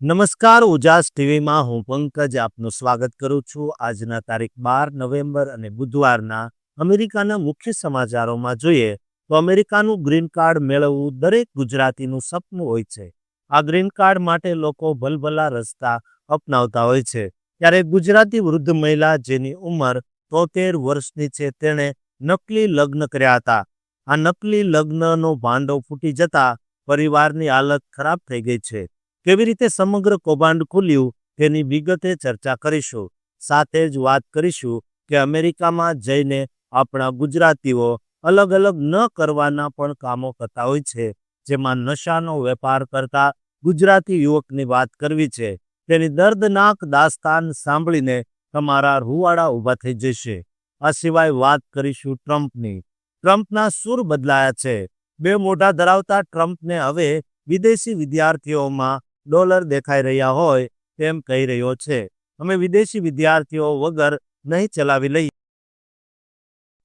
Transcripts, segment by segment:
નમસ્કાર, ઉજાસ ટીવીમાં હું પંકજ આપનું સ્વાગત કરું છું. આજના તારીખ બાર નવેમ્બર અને બુધવારના અમેરિકાના મુખ્ય સમાચારોમાં જોઈએ તો અમેરિકાનું ગ્રીન કાર્ડ મેળવવું દરેક ગુજરાતીનું સપનું હોય છે. આ ગ્રીન કાર્ડ માટે લોકો ભલભલા રસ્તા અપનાવતા હોય છે. ત્યારે ગુજરાતી વૃદ્ધ મહિલા જેની ઉંમર તોતેર વર્ષની છે, તેણે નકલી લગ્ન કર્યા હતા. આ નકલી લગ્નનો ભાંડો ફૂટી જતા પરિવારની હાલત ખરાબ થઈ ગઈ છે. કેવી રીતે સમગ્ર કૌભાંડ ખુલ્યું, તેની વિગતે ચર્ચા કરીશું. સાથે જ વાત કરીશું કે અમેરિકામાં જઈને આપણા ગુજરાતીઓ અલગ અલગ ન કરવાના પણ કામો કરતા હોય છે, જેમાં નશાનો વેપાર કરતા ગુજરાતી યુવકની વાત કરવી છે. તેની દર્દનાક દાસ્તાન સાંભળીને તમારા રૂવાડા ઊભા થઈ જશે. આ સિવાય વાત કરીશું ટ્રમ્પની. ટ્રમ્પના સૂર બદલાયા છે. બે મોઢા ધરાવતા ટ્રમ્પને હવે વિદેશી વિદ્યાર્થીઓમાં ડોલર દેખાઈ રહ્યા હોય તેમ કહી રહ્યો છે. અમે વિદેશી વિદ્યાર્થીઓ વગર નહીં ચલાવી લઈએ.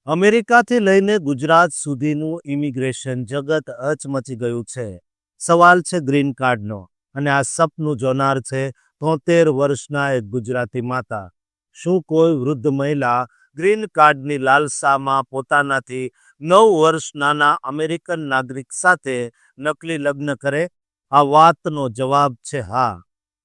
અમેરિકાથી લઈને ગુજરાત સુધીનું ઇમિગ્રેશન જગત અચમચી ગયું છે. સવાલ છે ગ્રીન કાર્ડનો, અને આ સપનું જોનાર છે તોતેર વર્ષના એક ગુજરાતી માતા. શું કોઈ વૃદ્ધ મહિલા ગ્રીન કાર્ડની લાલસામાં પોતાનાથી નવ વર્ષ નાના અમેરિકન નાગરિક સાથે નકલી લગ્ન કરે? આ વાતનો જવાબ છે હા.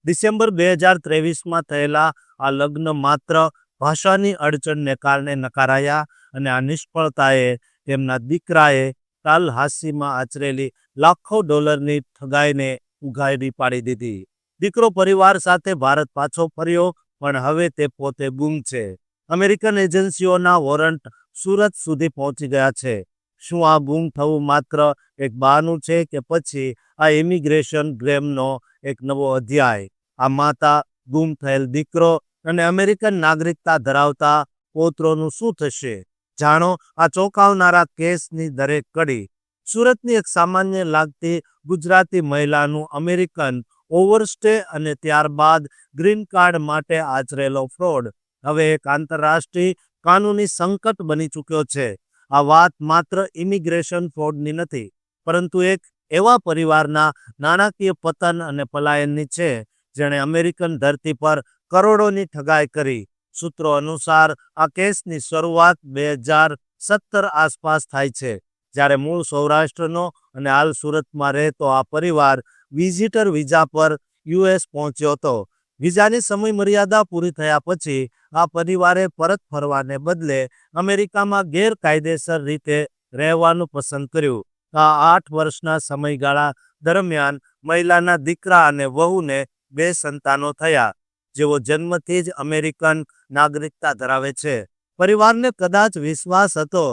ડિસેમ્બર બે હજાર ત્રેવીસમાં થયેલા આ લગ્ન માત્ર ભાષાની અડચણને કારણે નકારાયા અને આ નિષ્ફળતાએ તેમના દીકરાએ તાલહાસીમાં આચરેલી લાખો ડોલરની ઠગાઈને ઉઘાડી પાડી દીધી. દીકરો પરિવાર સાથે ભારત પાછો ફર્યો, પણ હવે તે પોતે ગુમ છે. અમેરિકન એજન્સીઓના વોરંટ સુરત સુધી પહોંચી ગયા છે. શું આ ગુમ થવું માત્ર એક બહાનું છે કે પછી આ ઇમિગ્રેશન ગ્રેમનો એક નવો અધ્યાય. આ માતા ગુમ થયેલ દીકરો અને અમેરિકન નાગરિકતા ધરાવતા પોત્રોનું શું થશે? જાણો, આ ચોંકાવનારા કેસની દરેક કડી. સુરતની એક સામાન્ય લાગતી ગુજરાતી મહિલાનું અમેરિકન ઓવરસ્ટે અને ત્યારબાદ ગ્રીન કાર્ડ માટે આચરેલો ફ્રોડ. હવે એક આંતરરાષ્ટ્રીય કાનૂની સંકટ બની ચૂક્યો છે. આ વાત માત્ર ઇમિગ્રેશન ફ્રોડની નથી, પરંતુ એક એવા પરિવારના નાણાકીય પતન અને પલાયનની છે, જેણે અમેરિકન ધરતી પર કરોડોની ઠગાઈ કરી. સૂત્રો અનુસાર, આ કેસની શરૂઆત બે હજાર સત્તર આસપાસ થાય છે, જ્યારે મૂળ સૌરાષ્ટ્રનો અને હાલ સુરતમાં રહેતો આ પરિવાર વિઝિટર વિઝા પર યુએસ પહોંચ્યો હતો. વિઝાની સમય મર્યાદા પૂરી થયા પછી, આ પરિવારે પરત ફરવાને બદલે અમેરિકામાં ગેરકાયદેસર રીતે રહેવાનું પસંદ કર્યું. આઠ વર્ષના સમયગાળા દરમિયાન મહિલાના દીકરા અને વહુને બે સંતાનો થયા, જેઓ જન્મથી જ અમેરિકન નાગરિકતા ધરાવે છે. પરિવારને કદાચ વિશ્વાસ હતો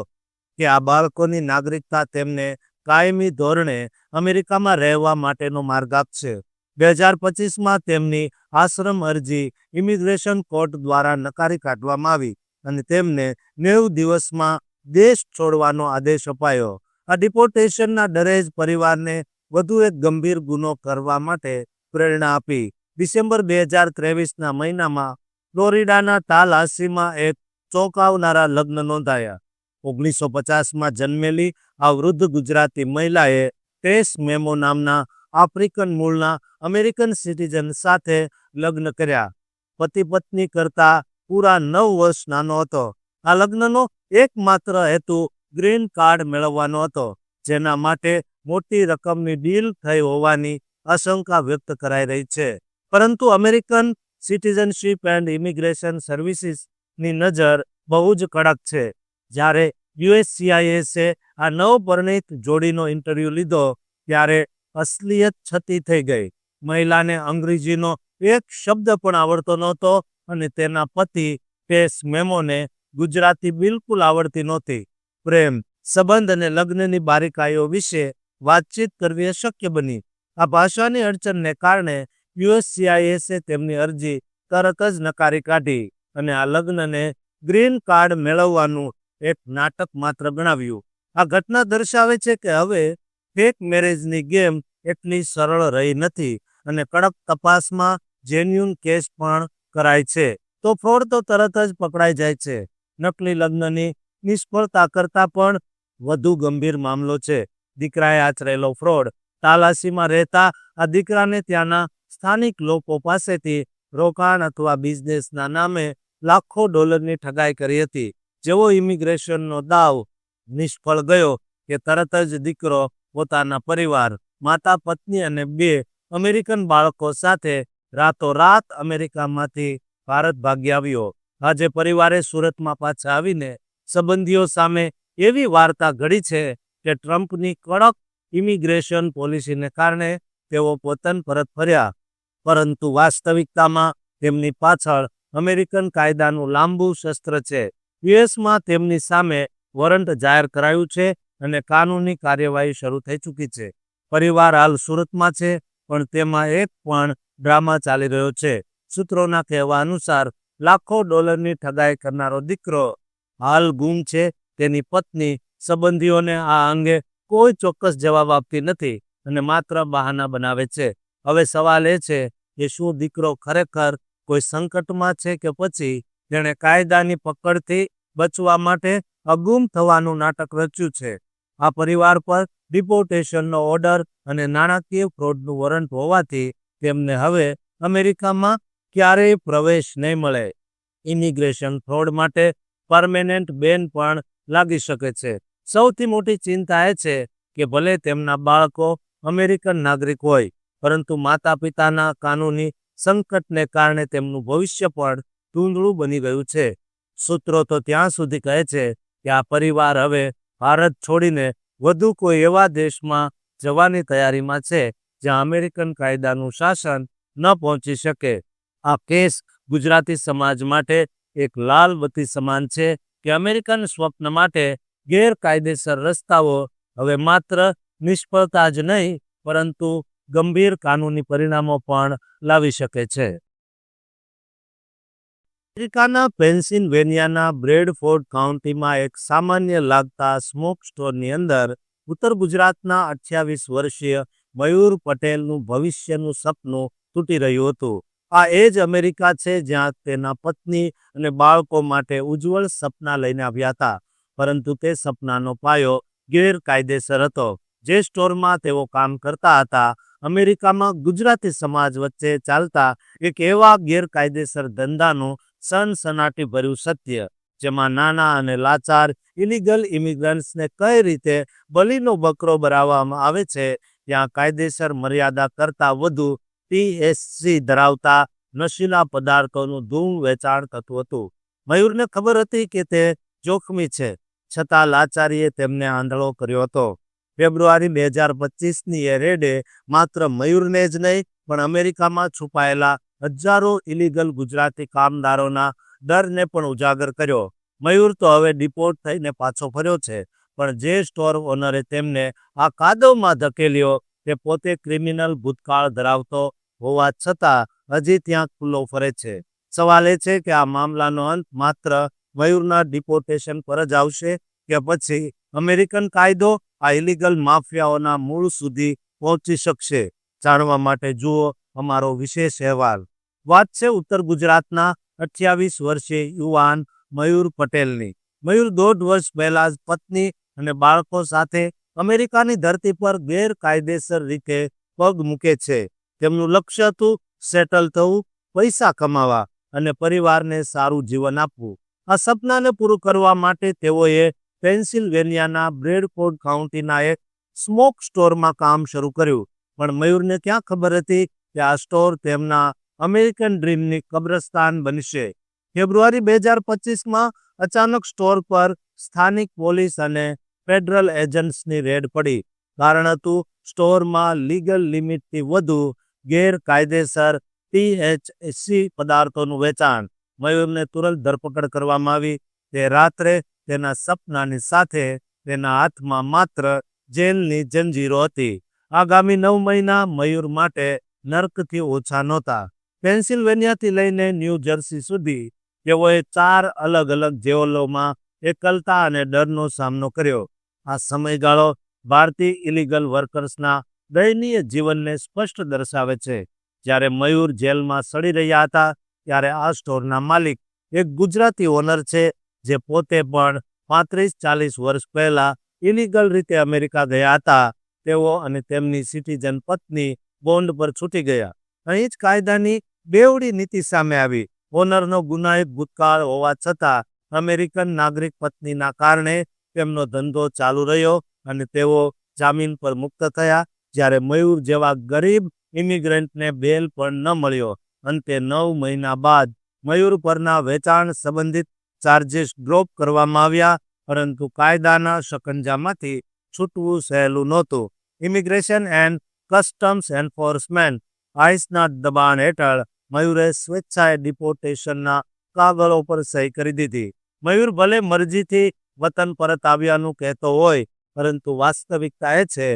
કે આ બાળકોની નાગરિકતા તેમને કાયમી ધોરણે અમેરિકામાં રહેવા માટેનો માર્ગ આપશે. બે હજાર પચીસમાં તેમની આશ્રમ અરજી ઇમિગ્રેશન કોર્ટ દ્વારા નકારી કાઢવામાં આવી અને તેમને નેવું દિવસમાં દેશ છોડવાનો આદેશ અપાયો. આ ડિપોર્ટેશનના ડરે જ પરિવારને વધુ એક ગંભીર ગુનો કરવા માટે પ્રેરણા આપી. ડિસેમ્બર બે હજાર ત્રેવીસના મહિનામાં ફ્લોરિડાના તાલાસીમાં એક ચોંકાવનારા લગ્ન નોંધાયા. ઓગણીસો પચાસમાં જન્મેલી આ વૃદ્ધ ગુજરાતી મહિલાએ ટેસ મેમો નામના આફ્રિકન મૂળના અમેરિકન સિટીઝન સાથે લગ્ન કર્યા. પતિ પત્ની કરતા પૂરા નવ વર્ષ નાનો હતો. આ લગ્નનો એકમાત્ર હેતુ ગ્રીન કાર્ડ મેળવવાનો હતો, જેના માટે મોટી રકમની ડીલ થઈ હોવાની આશંકા વ્યક્ત કરાઈ રહી છે. પરંતુ અમેરિકન સિટીઝનશીપ એન્ડ ઇમિગ્રેશન સર્વિસીસની નજર બહુ જ કડક છે. જ્યારે યુએસસીઆઈએસે આ નવપરિણીત જોડીનો ઇન્ટરવ્યૂ લીધો, ત્યારે અસલિયત છતી થઈ ગઈ. મહિલાને અંગ્રેજીનો એક શબ્દ પણ આવડતો નહોતો અને તેના પતિ પેસ મેમોને ગુજરાતી બિલકુલ આવડતી નહોતી. પ્રેમ, સંબંધ અને લગ્નની બારીકાઈઓ વિશે વાતચીત કરવી અશક્ય બની. આ ભાષાની અડચણને કારણે યુએસસીઆઈએસે તેમની અરજી તરત જ નકારી કાઢી અને આ લગ્નને ગ્રીન કાર્ડ મેળવવાનું એક નાટક માત્ર ગણાવ્યું. આ ઘટના દર્શાવે છે કે હવે ફેક મેરેજની ગેમ એટલી સરળ રહી નથી અને કડક તપાસમાં જેન્યુન કેસ પણ કરાય છે. તો ફ્રોડ તો તરત જ પકડાઈ જાય છે. નકલી લગ્નની નિષ્ફળતા કરતાં પણ વધુ ગંભીર મામલો છે. દીકરાએ આચરેલો ફ્રોડ તાલાસીમાં રહેતા આ દીકરાને ત્યાંના સ્થાનિક લોકો પાસેથી રોકાણ અથવા બિઝનેસના નામે લાખો ડોલરની ઠગાઈ કરી હતી. જેવો ઇમિગ્રેશનનો દાવ નિષ્ફળ ગયો કે તરત જ દીકરો પોતાના પરિવાર, માતા, પત્ની અને બે અમેરિકન બાળકો સાથે રાતોરાત અમેરિકામાંથી ભારત ભાગી આવ્યો. આજે પરિવારે સુરતમાં પાછા આવીને સંબંધીઓ સામે એવી વાર્તા ઘડી છે કે ટ્રમ્પની કડક ઇમિગ્રેશન પોલિસીને કારણે તેઓ પોતન પરત ફર્યા. પરંતુ વાસ્તવિકતામાં તેમની પાછળ અમેરિકન કાયદાનું લાંબુ શસ્ત્ર છે. યુએસમાં તેમની સામે વોરંટ જાહેર કરાયું છે અને કાનૂની કાર્યવાહી શરૂ થઈ ચૂકી છે. પરિવાર હાલ સુરતમાં છે, પણ તેમાં એક પણ ડ્રામા ચાલી રહ્યો છે. સૂત્રોના કહેવા અનુસાર, લાખો ડોલરની ઠગાઈ કરનારો દીકરો હાલ ગુમ છે તેની પત્ની સંબંધીઓને આ અંગે કોઈ ચોક્કસ જવાબ આપતી નથી અને માત્ર બહાના બનાવે છે. હવે સવાલ એ છે કે શું દીકરો ખરેખર કોઈ સંકટમાં છે કે પછી તેણે કાયદાની પકડથી બચવા માટે અગુમ થવાનું નાટક રચ્યું છે? આ પરિવાર પર ડિપોર્ટેશનનો ઓર્ડર અને નાણાકીય ફ્રોડનું વોરંટ હોવાથી તેમને હવે અમેરિકામાં ક્યારેય પ્રવેશ નહીં મળે. ઇમિગ્રેશન ફ્રોડ માટે પરમેનન્ટ બેન પણ લાગી શકે છે. સૌથી મોટી ચિંતા એ છે કે ભલે તેમના બાળકો અમેરિકન નાગરિક હોય, પરંતુ માતા પિતાના કાનૂની સંકટને કારણે તેમનું ભવિષ્ય પણ ધૂંધળું બની ગયું છે. સૂત્રો તો ત્યાં સુધી કહે છે કે આ પરિવાર હવે ભારત છોડીને વધુ કોઈ એવા દેશમાં જવાની તૈયારીમાં છે જ્યાં અમેરિકન કાયદાનું શાસન ન પહોંચી શકે. આ કેસ ગુજરાતી સમાજ માટે એક લાલ બત્તી સમાન છે કે અમેરિકન સ્વપ્ન માટે ગેરકાયદેસર રસ્તાઓ હવે માત્ર નિષ્ફળતા જ નહીં, પરંતુ ગંભીર કાનૂની પરિણામો પણ લાવી શકે છે. અમેરિકાના પેન્સિલવેનિયાના બ્રેડફોર્ડ કાઉન્ટીમાં એક સામાન્ય લાગતા સ્મોક સ્ટોરની અંદર ઉત્તર ગુજરાતના અઠ્યાવીસ વર્ષીય મયુર પટેલનું ભવિષ્યનું સપનું તૂટી રહ્યું હતું. આ એ જ અમેરિકા છે જ્યાં તેના પત્ની અને બાળકો માટે ઉજ્જવળ સપના લઈને આવ્યા હતા. પરંતુ તે સપનાનો પાયો ગેરકાયદેસર હતો. જે સ્ટોરમાં તેઓ કામ કરતા હતા, અમેરિકામાં ગુજરાતી સમાજ વચ્ચે ચાલતા એક એવા ગેરકાયદેસર ધંધાનું સનસનાટી ભર્યું સત્ય, જેમાં નાના અને લાચાર ઇલીગલ ઇમિગ્રન્ટ્સને કઈ રીતે બલીનો બકરો બનાવવામાં આવે છે, ત્યાં કાયદેસર મર્યાદા કરતાં વધુ ટીએસસી ધરાવતા નશીલા પદાર્થોનું ધૂમ વેચાણ થતું હતું. મયુરને ખબર હતી કે તે જોખમી છે, છતાં લાચારીએ તેમને આંધળો કર્યો હતો. ફેબ્રુઆરી બે હજાર પચીસની એ રેડે માત્ર મયુરને જ નહીં, પણ અમેરિકામાં છુપાયેલા હજારો ઇલીગલ ગુજરાતી કામદારોના ડરને પણ ઉજાગર કર્યો. મયુર તો હવે ડિપોર્ટ થઈને પાછો ફર્યો છે, પણ જે સ્ટોર ઓનરે તેમને આ કાદવમાં ધકેલ્યો, તે પોતે ક્રિમિનલ ભૂતકાળ ધરાવતો હોવા છતાં હજી ત્યાં ખુલ્લો ફરે છે. સવાલ એ છે કે આ મામલાનો અંત માત્ર મયુરના ડિપોર્ટેશન પર જ આવશે કે પછી અમેરિકન કાયદો આ ઇલીગલ માફિયાઓના મૂળ સુધી પહોંચી શકશે? જાણવા માટે જુઓ અમારો વિશેષ અહેવાલ. વાત છે ઉત્તર ગુજરાતના અઠ્યાવીસ વર્ષીય યુવાન મયુર પટેલની. મયુર દોઢ વર્ષ પહેલા જ પત્ની અને બાળકો સાથે અમેરિકાની ધરતી પર ગેરકાયદેસર રીતે પગ મૂકે છે. તેમનું લક્ષ્ય હતું સેટલ થવું, પૈસા કમાવા અને પરિવારને સારું જીવન આપવું. આ સપનાને પૂરું કરવા માટે તેઓએ પેન્સિલ્વેનિયાના બ્રેડફોર્ડ કાઉન્ટીના એક સ્મોક સ્ટોરમાં કામ શરૂ કર્યું. પણ મયુરને ક્યાં ખબર હતી કે આ સ્ટોર તેમના અમેરિકન ડ્રીમની કબ્રસ્તાન બનશે? ફેબ્રુઆરી બે હજાર પચીસમાં અચાનક સ્ટોર પર સ્થાનિક પોલીસ અને ફેડરલ એજન્ટ્સની રેડ પડી. કારણ હતું, સ્ટોરમાં લીગલ લિમિટથી વધુ ગેરકાયદેસર ટીએચસી પદાર્થોનું વેચાણ. મયુરને તુરંત ધરપકડ કરવામાં આવી. તે રાત્રે તેના સપનાની સાથે તેના હાથમાં માત્ર જેલની જંજીરો હતી. આગામી નવ મહિના મયુર માટે નર્કથી ઓછા નહોતા. પેન્સિલ્વેનિયાથી લઈને ન્યૂ જર્સી સુધી તેઓએ ચાર અલગ અલગ જેલોમાં એકલતા અને ડરનો સામનો કર્યો. આ સમયગાળો ભારતીય ઇલીગલ વર્કર્સના દયનીય જીવનને સ્પષ્ટ દર્શાવે છે. જ્યારે મયુર જેલમાં સડી રહ્યા હતા, ત્યારે આ સ્ટોરના માલિક એક ગુજરાતી ઓનર છે, જે પોતે પણ પાંત્રીસ ચાલીસ વર્ષ પહેલા ઇલીગલ રીતે અમેરિકા ગયા હતા. તેઓ અને તેમની સિટીઝન પત્ની બોન્ડ પર છૂટી ગયા. અહીં જ કાયદાની બેવડી નીતિ સામે આવી. ઓનરનો ગુનાહિત ભૂતકાળ હોવા છતાં અમેરિકન નાગરિક પત્નીના કારણે તેમનો ધંધો ચાલુ રહ્યો અને તેઓ જામીન પર મુક્ત થયા. જ્યારે મયુર જેવા ગરીબ ઇમિગ્રન્ટને બેલ પણ ન મળ્યો. અંતે નવ મહિના બાદ મયુર પરના વેચાણ સંબંધિત ચાર્જીસ ડ્રોપ કરવામાં આવ્યા, પરંતુ કાયદાના શકંજામાંથી છૂટવું સહેલું નહોતું. ઇમિગ્રેશન એન્ડ કસ્ટમ્સ એન્ફોર્સમેન્ટ આઈસના દબાણ હેઠળ મયુરે સ્વેચ્છાએ ડિપોર્ટેશનના કાગળો પર સહી કરી દીધી. મયુર ભલે મરજીથી વતન પરત આવ્યાનું કહેતો હોય, પરંતુ વાસ્તવિકતા એ છે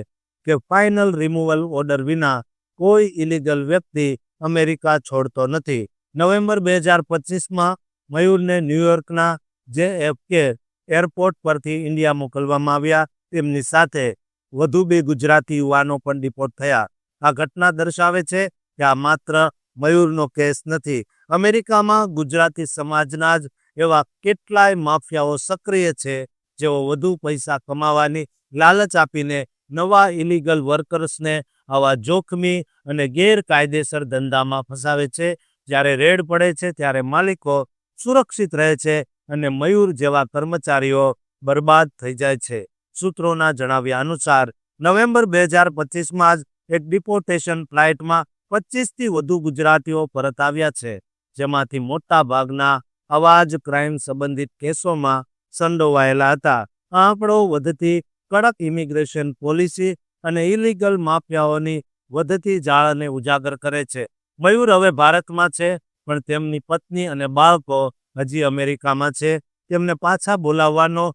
કે ફાઇનલ રિમૂવલ ઓર્ડર વિના કોઈ ઇલીગલ વ્યક્તિ અમેરિકા છોડતો નથી. નવેમ્બર બે હજાર પચીસમાં મયુરને ન્યૂયોર્કના જે એફ કે એરપોર્ટ પરથી ઇન્ડિયા મોકલવામાં આવ્યા. તેમની સાથે વધુ બે ગુજરાતી યુવાનો પણ ડિપોર્ટ થયા. આ ઘટના દર્શાવે છે કે આ માત્ર મયુરનો કેસ નથી. અમેરિકામાં ગુજરાતી સમાજના જ એવા કેટલાય માફિયાઓ સક્રિય છે જેઓ વધુ પૈસા કમાવાની લાલચ આપીને નવા ઇલીગલ વર્કર્સને આવા જોખમી અને ગેરકાયદેસર ધંધામાં ફસાવે છે. જ્યારે રેડ પડે છે, ત્યારે માલિકો સુરક્ષિત રહે છે અને મયુર જેવા કર્મચારીઓ બરબાદ થઈ જાય છે. સૂત્રોના જણાવ્યા અનુસાર, નવેમ્બર બે હજાર પચીસમાં જ એક ડિપોર્ટેશન ફ્લાઇટમાં પચીસથી વધુ ગુજરાતીઓ પરત આવ્યા છે, જેમાંથી મોટા ભાગના અવાજ ક્રાઇમ સંબંધિત કેસોમાં સંડોવાયેલા હતા. આંકડો વધતી કડક ઇમિગ્રેશન પોલિસી અને ઇલીગલ માફિયાઓની વધતી જાળને ઉજાગર કરે છે. મયુર હવે ભારતમાં છે, પણ તેમની પત્ની અને બાળકો હજી અમેરિકામાં છે. તેમને પાછા બોલાવવાનો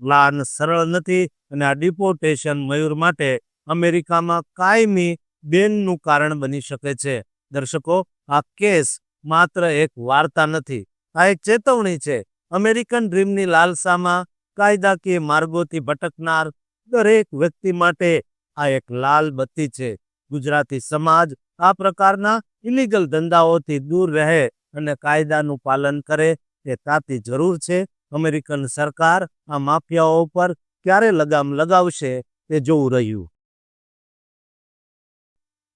પ્લાન સરળ નથી અને આ ડિપોર્ટેશન મયુર માટે અમેરિકામાં કાયમી બેનનું કારણ બની શકે છે. દર્શકો, આ કેસ માત્ર એક વાર્તા નથી, આ એક ચેતવણી છે. અમેરિકન ડ્રીમની લાલસામાં કાયદાકીય માર્ગોથી ભટકનાર દરેક વ્યક્તિ માટે આ એક લાલ બત્તી છે. ગુજરાતી સમાજ આ પ્રકારના ઇલીગલ ધંધાઓથી દૂર રહે અને કાયદાનું પાલન કરે તે તાતી જરૂર છે. અમેરિકન સરકાર આ માફિયાઓ પર ક્યારે લગામ લગાવશે તે જોવું રહ્યું.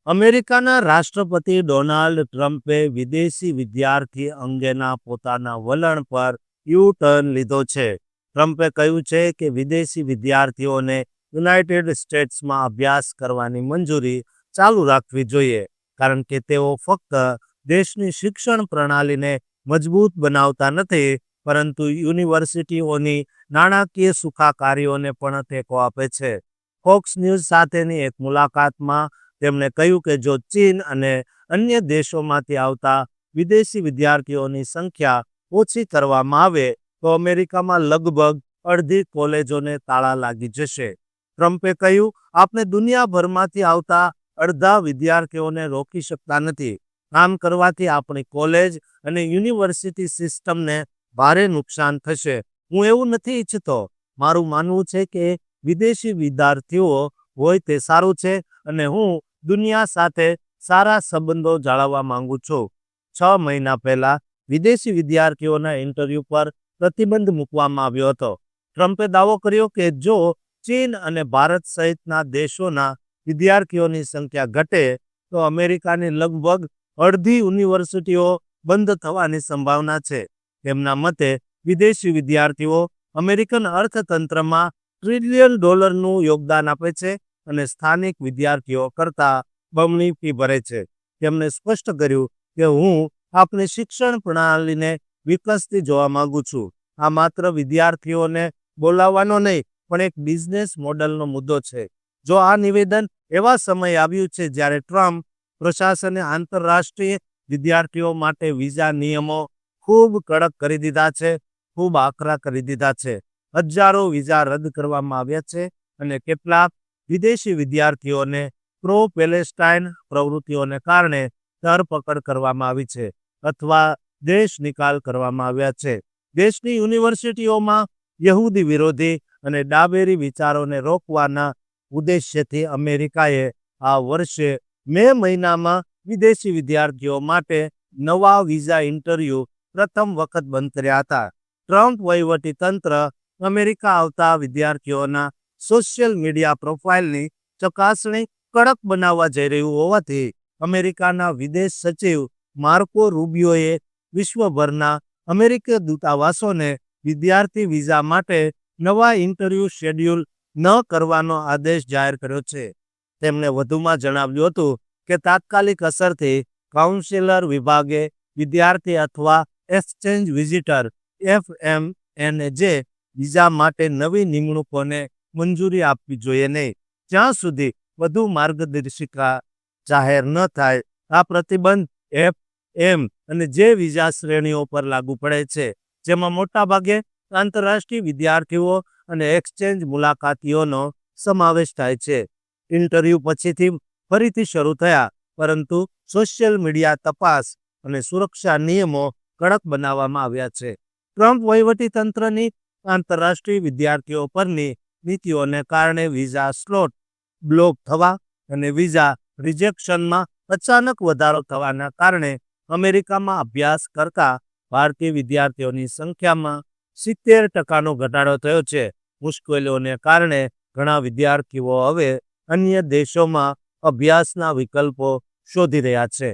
અમેરિકાના રાષ્ટ્રપતિ ડોનાલ્ડ ટ્રમ્પે વિદેશી વિદ્યાર્થી અંગેના પોતાના વલણ પર યુ ટર્ન લીધો છે. ટ્રમ્પે કહ્યું છે કે વિદેશી વિદ્યાર્થીઓને યુનાઇટેડ સ્ટેટ્સમાં અભ્યાસ કરવાની મંજૂરી ચાલુ રાખવી જોઈએ, કારણ કે તેઓ ફક્ત દેશની શિક્ષણ પ્રણાલીને મજબૂત બનાવતા નથી, પરંતુ યુનિવર્સિટીઓની નાણાકીય સુખાકારીઓને પણ ટેકો આપે છે. ફોક્સ ન્યૂઝ સાથેની એક મુલાકાતમાં તેમણે કહ્યું કે જો ચીન અને અન્ય દેશોમાંથી આવતા વિદેશી વિદ્યાર્થીઓની સંખ્યા ઓછી કરવામાં આવે તો અમેરિકામાં લગભગ અડધી કોલેજોને તાળા લાગી જશે. ટ્રમ્પે કહ્યું આપણે દુનિયાભરમાંથી આવતા અડધા વિદ્યાર્થીઓને રોકી શકતા નથી. આમ કરવાથી આપણી કોલેજ અને યુનિવર્સિટી સિસ્ટમને ભારે નુકસાન થશે. હું એવું નથી ઈચ્છતો. મારું માનવું છે કે વિદેશી વિદ્યાર્થીઓ હોય તે સારું છે અને હું દુનિયા સાથે સારા સંબંધો જાળવવા માંગુ છું. છ મહિના પહેલા વિદેશી વિદ્યાર્થીઓના ઇન્ટરવ્યૂ પર પ્રતિબંધ મૂકવામાં આવ્યો હતો. ટ્રમ્પે દાવો કર્યો કે જો ચીન અને ભારત સહિતના દેશોના વિદ્યાર્થીઓની સંખ્યા ઘટે, તો અમેરિકાની લગભગ અડધી યુનિવર્સિટીઓ બંધ થવાની સંભાવના છે. તેમના મતે, વિદેશી વિદ્યાર્થીઓ અમેરિકન અર્થતંત્રમાં ટ્રિલિયન ડોલરનું યોગદાન આપે છે અને સ્થાનિક વિદ્યાર્થીઓ કરતાં બમણી ફી ભરે છે. તેમણે સ્પષ્ટ કર્યું કે હું આપણી શિક્ષણ પ્રણાલીને વિકસતી જોવા માંગુ છું. આ માત્ર વિદ્યાર્થીઓને બોલાવવાનો નહીં, પણ એક બિઝનેસ મોડલનો મુદ્દો છે. જો આ નિવેદન એવા સમય આવ્યું છે જ્યારે ટ્રમ્પ પ્રશાસને આંતરરાષ્ટ્રીય વિદ્યાર્થીઓ માટે વિઝા નિયમો ખૂબ કડક કરી દીધા છે, ખૂબ આકરા કરી દીધા છે. હજારો વિઝા રદ કરવામાં આવ્યા છે અને કેટલાક વિદેશી વિદ્યાર્થીઓને પ્રો પેલેસ્ટાઇન પ્રવૃત્તિઓને કારણે ધરપકડ કરવામાં આવી છે. અથવા દેશ નિકાલ કરવામાં આવ્યા છે. દેશની યુનિવર્સિટીઓમાં યહૂદી વિરોધી અને ડાબેરી વિચારોને રોકવાના ઉદ્દેશ્યથી અમેરિકાએ આ વર્ષે મે મહિનામાં વિદેશી વિદ્યાર્થીઓ માટે નવા વિઝા ઇન્ટરવ્યૂ પ્રથમ વખત બંધ કર્યા હતા. ટ્રમ્પ વહીવટી તંત્ર અમેરિકા આવતા વિદ્યાર્થીઓના સોશિયલ મીડિયા પ્રોફાઇલની ચકાસણી કડક બનાવવા જઈ રહ્યું હોવાથી અમેરિકાના વિદેશ સચિવ માર્કો રૂબિયોએ વિશ્વભરના અમેરિકી દૂતાવાસોને વિદ્યાર્થી વિઝા માટે નવા ઇન્ટરવ્યૂ શેડ્યુલ ન કરવાનો આદેશ જાહેર કર્યો છે. તેમણે વધુમાં જણાવ્યું હતું કે તાત્કાલિક અસરથી કાઉન્સિલર વિભાગે વિદ્યાર્થી અથવા એક્સચેન્જ વિઝિટર એફ એમ જે વિઝા માટે નવી નિમણૂકોને મંજૂરી આપવી જોઈએ નહીં. જ્યાં સુધી વધુ માર્ગદર્શિકા જાહેર ન થાય, આ પ્રતિબંધ એફ એમ અને જે વિઝા શ્રેણીઓ પર લાગુ પડે છે, જેમાં મોટાભાગે આંતરરાષ્ટ્રીય વિદ્યાર્થીઓ અને એક્સચેન્જ મુલાકાતીઓનો સમાવેશ થાય છે. ઇન્ટરવ્યૂ પછીથી ફરીથી શરૂ થયા, પરંતુ સોશિયલ મીડિયા તપાસ અને સુરક્ષા નિયમો કડક બનાવવામાં આવ્યા છે. ટ્રમ્પ વહીવટીતંત્રની આંતરરાષ્ટ્રીય વિદ્યાર્થીઓ પરની નીતિઓને કારણે વિઝા સ્લોટ બ્લોક થવા અને વિઝા રિજેક્શનમાં અચાનક વધારો થવાના કારણે અમેરિકામાં અભ્યાસ કરતા ભારતીય વિદ્યાર્થીઓની સંખ્યામાં સિત્તેર ટકાનો ઘટાડો થયો છે. મુશ્કેલીઓને કારણે ઘણા વિદ્યાર્થીઓ હવે અન્ય દેશોમાં અભ્યાસના વિકલ્પો શોધી રહ્યા છે.